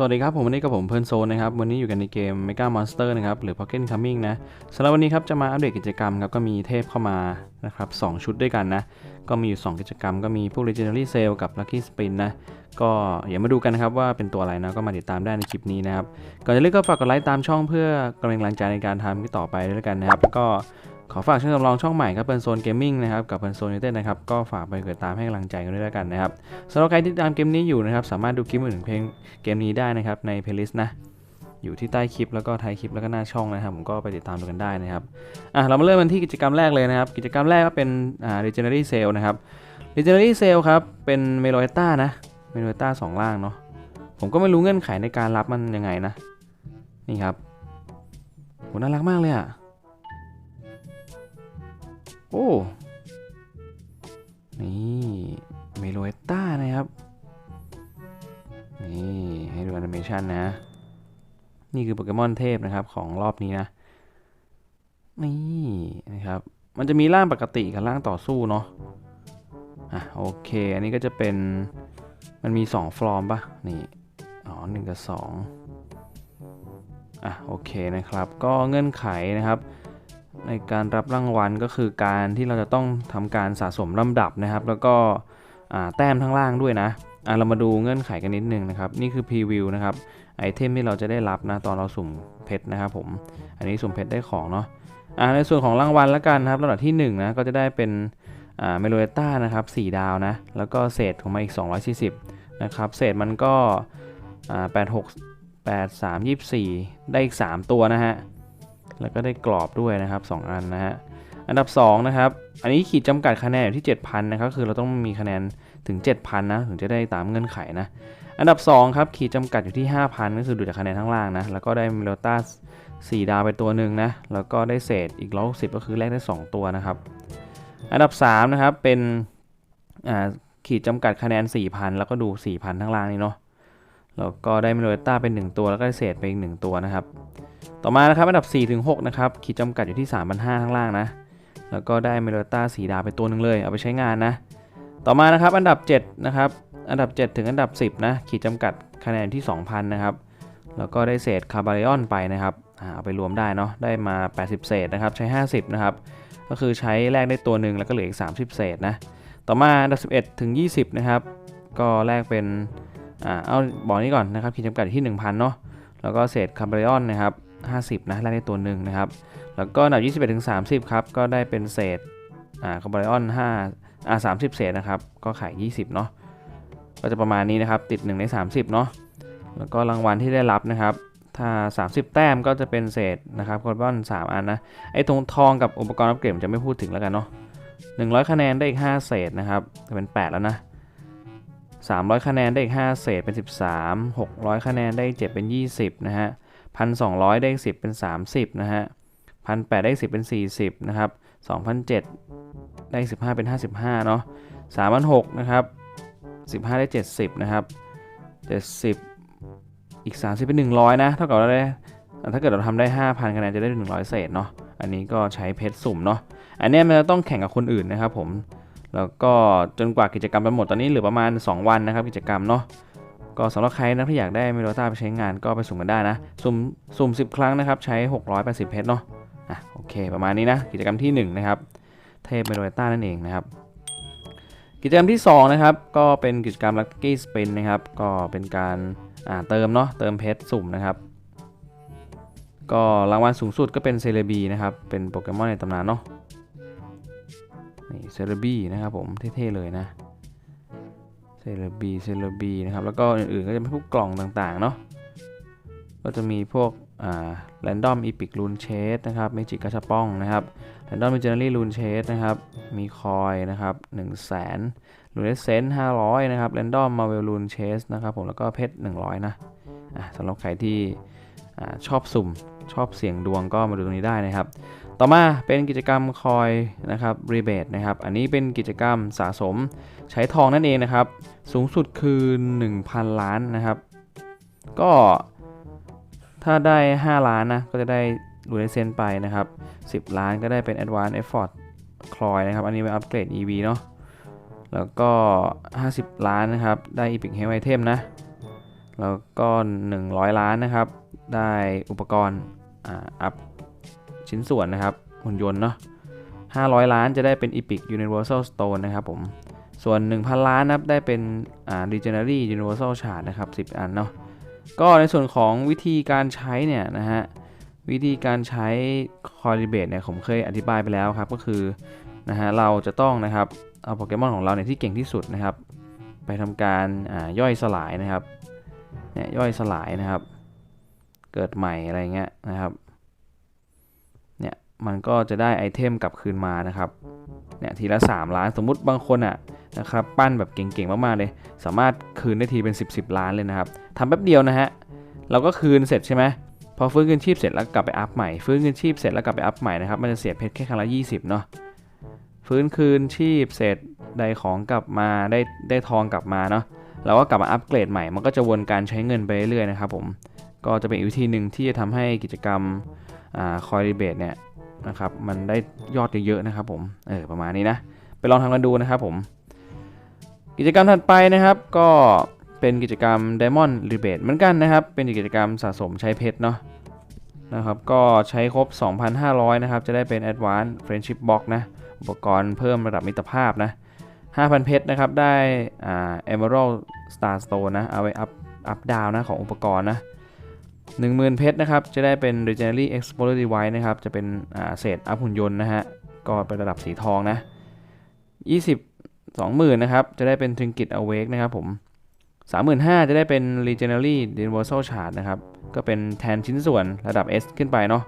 สวัสดีครับ ผมวันนี้กับผมเพื่อนโซนนะครับ วันนี้อยู่กันในเกม Mega Monster นะครับ หรือ Pocket Coming นะสำหรับวันนี้ครับ จะมาอัปเดตกิจกรรมครับ ก็มีเทพเข้ามานะครับสองชุดด้วยกันนะ ก็มีอยู่ 2 กิจกรรม ก็มีพวก Legendary Sale กับ Lucky Spin นะ ก็เดี๋ยวมาดูกันนะครับ ว่าเป็นตัวอะไรนะ ก็มาติดตามได้ในคลิปนี้นะครับ ก่อนจะเล่นก็ฝากกดไลค์ตามช่องเพื่อกำลังใจในการทำคลิปต่อไปด้วยกันนะครับก็ ขอฝากช่องสำรองช่องใหม่ครับเป็นโซนเกมมิ่งนะครับกับเป็นโซนยูเต็ดนะครับก็ฝากไปกดตามให้กำลังใจกันด้วยแล้วกันนะครับสำหรับใครที่ตามเกมนี้อยู่นะครับสามารถดูคลิปอื่นเพลงเกมนี้ได้นะครับในเพลย์ลิสต์นะอยู่ที่ใต้คลิปแล้วก็ท้ายคลิปแล้วก็หน้าช่องนะครับผมก็ไปติดตามดูกันได้นะครับอะเรามาเริ่มกันที่กิจกรรมแรกเลยนะครับ กิจกรรมแรกก็เป็นอ่า Legendary Sale นะครับ Legendary Sale ครับเป็นเมโลเอต้านะเมโลเอต้าสองล่างเนาะผมก็ไม่รู้เงื่อนไขในการรับมันยังไงนะนี่ครับโหน่ารักมากเลยอะ โอ้ นี่เมโลเอต้านะครับ นี่ ให้ดูแอนิเมชันนะ นี่คือโปเกมอนเทพนะครับของรอบนี้นะ นี่นะครับ มันจะมีร่างปกติกับร่างต่อสู้เนาะ อะโอเค อันนี้ก็จะเป็น มันมี 2ฟอร์มปะนี่ อ๋อหนึ่งกับสองอะโอเคนะครับ ก็เงื่อนไขนะครับ ในการรับรางวัลก็คือการที่เราจะต้องทำการสะสมลำดับนะครับ แล้วก็แต้มข้งล่างด้วยนะเรามาดูเงื่อนไขกันนิดนึงนะครับ นี่คือพรีวิวนะครับไอเทมที่เราจะได้รับนะตอนเราสุ่มเพชรนะครับผม อันนี้สุ่มเพชรได้ของเนาะในส่วนของรางวัลแล้วกันนะครับลำดับที่1นะก็จะได้เป็นเมโลเอต้านะครับ4ดาวนะ แล้วก็เศษของมาอีก 240 นะครับ เศษมันก็อ่า86 83 24 ได้อีก 3 ตัวนะฮะ แล้วก็ได้กรอบด้วยนะครับ 2 อันนะฮะอันดับ2นะครับอันนี้ขีดจำกัดคะแนนอยู่ที่ 7,000นะครับคือเราต้องมีคะแนนถึง 7,000นะถึงจะได้ตามเงื่อนไขนะอันดับ2ครับขีดจำกัดอยู่ที่ 5,000ก็คือดูจากคะแนนข้างล่างนะแล้วก็ได้มิโลต้า4ดาวไปตัวหนึ่งนะแล้วก็ได้เศษอีก160ก็คือแลกได้ 2 ตัวนะครับ อันดับ3นะครับเป็นขีดจำกัดคะแนน 4,000 แล้วก็ดู 4,000ข้างล่างนี่เนาะแล้วก็ได้มิโลต้าเป็น 1 ตัวแล้วก็ได้เศษไปอีก 1 ตัวนะครับ ต่อมานะครับอันดับ4ถึง6นะครับขีดจำกัดอยู่ที่ 3,500ข้างล่างนะ แล้วก็ได้เมโลต้า4ดาวไปตัวหนึ่งเลย เอาไปใช้งานนะ ต่อมานะครับอันดับ7นะครับอันดับ 7 ถึงอันดับ 10นะขีดจำกัดคะแนนที่ 2,000 นะครับ แล้วก็ได้เศษคาร์บาริออนไปนะครับเอาไปรวมได้เนาะได้มา 80 เศษนะครับใช้ 50 นะครับ ก็คือใช้แลกได้ตัวหนึ่งแล้วก็เหลืออีก 30 เศษนะต่อมาอันดับ 11 ถึง 20 นะครับ ก็แลกเป็นอ่าเอาบอกนี้ก่อนนะครับขีดจำกัดอยู่ที่ 1,000เนาะแล้วก็เศษคาร์บาริออนนะครับ 50 นะแลกได้ตัวหนึ่งนะครับ แล้วก็อันดับ 21ถึง30 ครับ ก็ได้เป็นเศษอ่าคาร์บาริอออน5อ่าสามสิบเศษนะครับ ก็ขาย 20 เนาะก็จะประมาณนี้นะครับ ติด 1 ใน 30 เนาะแล้วก็รางวัลที่ได้รับนะครับ ถ้า 30 แต้มก็จะเป็นเศษนะครับคาร์บอน3อันนะ ไอ้ตรงทองกับอุปกรณ์อัปเกรดผมจะไม่พูดถึงแล้วกันเนาะ100 คะแนนได้อีก 5 เศษนะครับจะเป็น 8 แล้วนะ300 คะแนนได้อีก 5 เศษเป็น 13 600 คะแนนได้ 7 เป็น 20 นะฮะ 1,200 ได้อีก10 เป็น 30 นะฮะ1,800 ได้10 เป็น 40 นะครับ2,007 ได้ 15 เป็น 55 เนาะ3,006นะครับ 15 ได้ 70 นะครับ 70 อีก 30 เป็น 100 นะ เท่ากับเราได้ ถ้าเกิดเราทำได้ 5,000คะแนนจะได้ 100 เศษเนาะ อันนี้ก็ใช้เพชรสุ่มเนาะ อันนี้มันจะต้องแข่งกับคนอื่นนะครับผม แล้วก็จนกว่ากิจกรรมจะหมด ตอนนี้เหลือประมาณ 2 วันนะครับกิจกรรมเนาะ ก็สำหรับใครนะที่อยากได้เมโลต้าไปใช้งานก็ไปสุ่มกันได้นะ สุ่มสุ่ม 10 ครั้งนะครับใช้ 680 เพชรเนาะอะโอเค ประมาณนี้นะ กิจกรรมที่ 1 นะครับ เทพเมโลต้านั่นเองนะครับ กิจกรรมที่ 2 นะครับ ก็เป็นกิจกรรม Lucky Spin นะครับ ก็เป็นการอ่าเติมเนาะเติมเพชรสุ่มนะครับ ก็รางวัลสูงสุดก็เป็นเซเลบีนะครับ เป็นโปเกมอนในตำนานเนาะนี่เซเลบีนะครับผมเท่ๆเลยนะ เซเลบีเซเลบีนะครับ แล้วก็อื่นๆก็จะเป็นพวกกล่องต่างๆเนาะ ก็จะมีพวกอ่า Random Epic Rune Chase นะครับเมจิกกระชับป้องนะครับ Random Legendary Rune Chase นะครับ มีคอยนะครับ1 0 0 0 0แสนลูนเซนต์500นะครับ Random Marvel Rune Chase นะครับผมแล้วก็เพชร100นะอะสำหรับใครที่อ่าชอบสุ่มชอบเสี่ยงดวงก็มาดูตรงนี้ได้นะครับ ต่อมาเป็นกิจกรรมคอยนะครับรีเบทนะครับ อันนี้เป็นกิจกรรมสะสมใช้ทองนั่นเองนะครับ สูงสุดคือ 1,000 ล้านนะครับ ก็ถ้าได้ 5 ล้านนะก็จะได้ลูเนเซนไปนะครับ 10 ล้านก็ได้เป็น Advanced Effort คลอยนะครับ อันนี้เป็นอัปเกรด EV เนาะแล้วก็ 50 ล้านนะครับ ได้ Epic Health Item นะ แล้วก็ 100 ล้านนะครับ ได้อุปกรณ์อ่าอัพ ชิ้นส่วนนะครับหุ่นยนต์เนาะ500 ล้านจะได้เป็น Epic Universal Stone นะครับผม ส่วน 1,000 ล้านนะครับได้เป็นอ่า Legendary Universal Shard นะครับ 10 อันเนาะก็ในส่วนของวิธีการใช้เนี่ยนะฮะวิธีการใช้ c o r i b a t e เนี่ยผมเคยอธิบายไปแล้วครับก็คือนะฮะเราจะต้องนะครับเอาโปเกมอนของเราเนี่ยที่เก่งที่สุดนะครับ ไปทำการอ่าย่อยสลายนะครับเนี่ยย่อยสลายนะครับ เกิดใหม่อะไรเงี้ยนะครับ มันก็จะได้ไอเทมกลับคืนมานะครับเนี่ยทีละ 3 ล้านสมมุติบางคนอะนะครับปั้นแบบเก่งๆ มากๆเลย สามารถคืนได้ทีเป็น 10 10ล้านเลยนะครับทำแป๊บเดียวนะฮะเราก็คืนเสร็จใช่ไหมพอฟื้นคืนชีพเสร็จแล้วกลับไปอัพใหม่ฟื้นคืนชีพเสร็จแล้วกลับไปอัพใหม่นะครับมันจะเสียเพชรแค่ครั้งละ20เนาะฟื้นคืนชีพเสร็จได้ของกลับมาได้ได้ทองกลับมาเนาะเราก็กลับมาอัปเกรดใหม่มันก็จะวนการใช้เงินไปเรื่อยๆนะครับผมก็จะเป็นวิธีหนึ่งที่จะทำให้กิจกรรมคอยรีเบทเนี่ย นะครับ มันได้ยอดเยอะๆนะครับผม เออประมาณนี้นะ ไปลองทำกันดูนะครับผม กิจกรรมถัดไปนะครับ ก็เป็นกิจกรรม Diamond Rebate เหมือนกันนะครับ เป็นกิจกรรมสะสมใช้เพชรเนาะนะครับ ก็ใช้ครบ 2,500 นะครับ จะได้เป็น Advanced Friendship Box นะ อุปกรณ์เพิ่มระดับมิตรภาพนะ 5,000 เพชรนะครับ ได้อ่า Emerald Star Stone นะ เอาไว้อัพ อัพดาวนะของอุปกรณ์นะ 10,000 เพชรนะครับ จะได้เป็น Legendary Explorer Device นะครับ จะเป็นเศษอัพหุ่นยนต์นะฮะ ก็เป็นระดับสีทองนะ 20 20,000นะครับ จะได้เป็น Trinket Awake นะครับผม 35,000 จะได้เป็น Legendary Universal Shard นะครับ ก็เป็นแทนชิ้นส่วนระดับ S ขึ้นไปเนาะ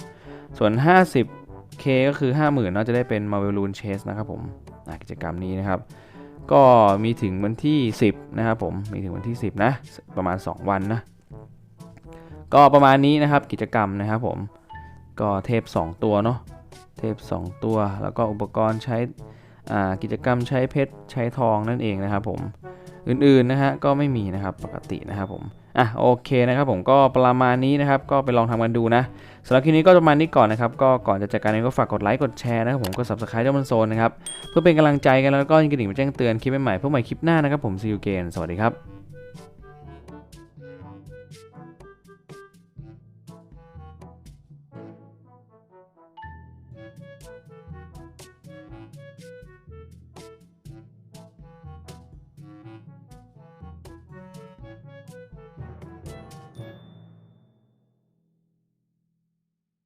ส่วน 50K ก็คือ 50,000เนาะ จะได้เป็น Marvel Rune Chase นะครับผมกิจกรรมนี้นะครับก็มีถึงวันที่ 10 นะครับผม มีถึงวันที่ 10 นะ ประมาณ 2 วันนะ ก็ประมาณนี้นะครับกิจกรรมนะครับผมก็เทป 2 ตัวเนาะเทป 2 ตัว แล้วก็อุปกรณ์ใช้อ่ากิจกรรมใช้เพชรใช้ทองนั่นเองนะครับผมอื่นๆนะฮะก็ไม่มีนะครับปกตินะครับผมอะโอเคนะครับผมก็ประมาณนี้นะครับก็ไปลองทำกันดูนะสำหรับคลิปนี้ก็ประมาณนี้ก่อนนะครับก็ก่อนจะจากการนี้ก็ฝากกดไลค์กดแชร์นะครับผมกด subscribe ด้วยมันโซนนะครับเพื่อเป็นกำลังใจกันแล้วก็ยิงกระดิ่งไปแจ้งเตือนคลิปใหม่ๆเพื่อใหม่คลิปหน้านะครับผม see you again สวัสดีครับ